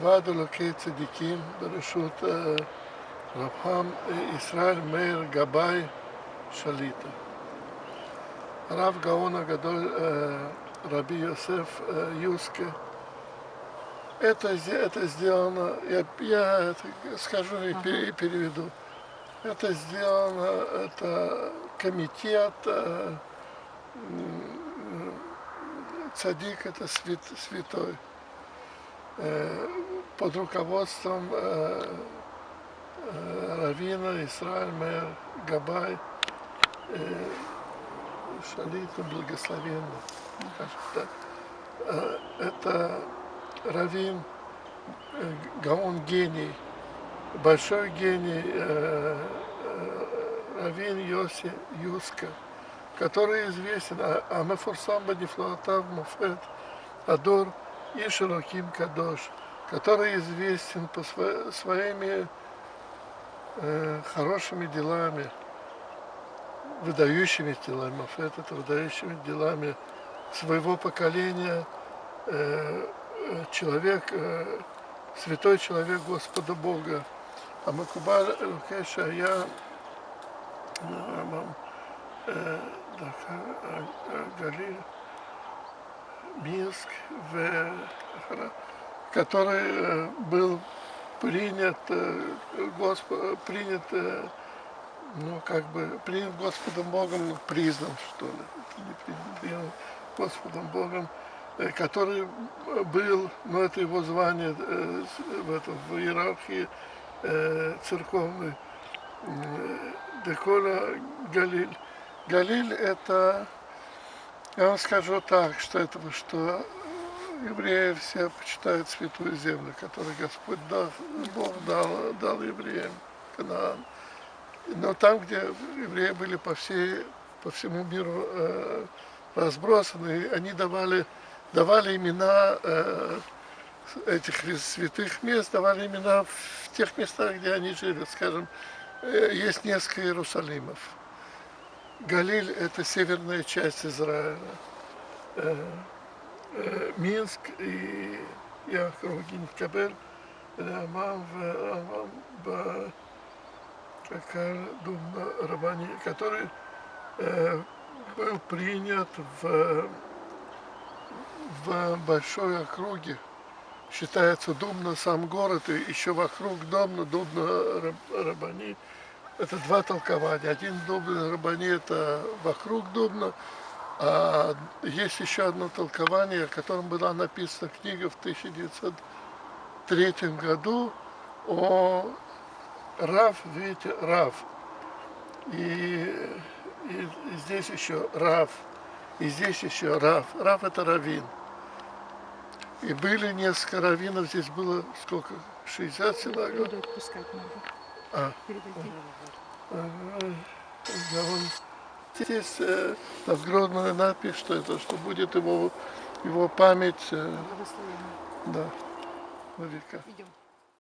ועד אלוקי צדיקים בראשות אה, רב חם אה, ישראל מאיר גבאי שליטה. הרב גאון הגדול э, Раби Йосеф э, Юске. Это, сде- это сделано, я, я это скажу и, пе- и переведу. Это сделано, это комитет, э, м, цадик, это свят- святой, э, под руководством э, э, Равина Исраиль Мэр Габай, э, Шалита благословенный. Э, Это Равин, э, Гаон гений, большой гений э, Равин Йоси Юска, который известен, а а Мефурсам Бадифлуатав Муфет Адор и Широким Кадош, который известен по сво- своими э, хорошими делами, выдающими делами, Мафет это выдающими делами своего поколения, э, э, человек, э, святой человек Господа Бога. А Макубаль Лукеша я э, Галиль, Минск, в, который э, был принят, э, принят э, ну, как бы принят Господом Богом, признан, что ли, не принят, Господом Богом, который был, ну, это его звание в, этом, в иерархии церковной, Деколя Галиль. Галиль это, я вам скажу так, что это, что евреи все почитают святую землю, которую Господь дал, Бог дал, дал евреям, Канаан. Но там, где евреи были по, всей, по всему миру э, разбросаны, они давали, давали имена э, этих святых мест, давали имена в тех местах, где они жили. Скажем, э, есть несколько Иерусалимов. Галиль – это северная часть Израиля. Э, Минск и, Рамам, Рамам, Ба- какая думна Рабани, который э, был принят в, в большой округе. Считается Думна сам город, и еще вокруг Домна, Дубна Раб- Рабани. Это два толкования. Один Дубна Рабани это вокруг Дубна, а есть еще одно толкование, о котором была написана книга в 1903 году о Рав, видите, Рав. И, и, и здесь еще Рав. И здесь еще Рав. Рав это Равин. И были несколько раввинов, здесь было сколько? 60 синагог? Передать пускать надо. А, ага. Да, он- Здесь э, надгробная надпись, что это, что будет его, его память, э, да, на века. Идем.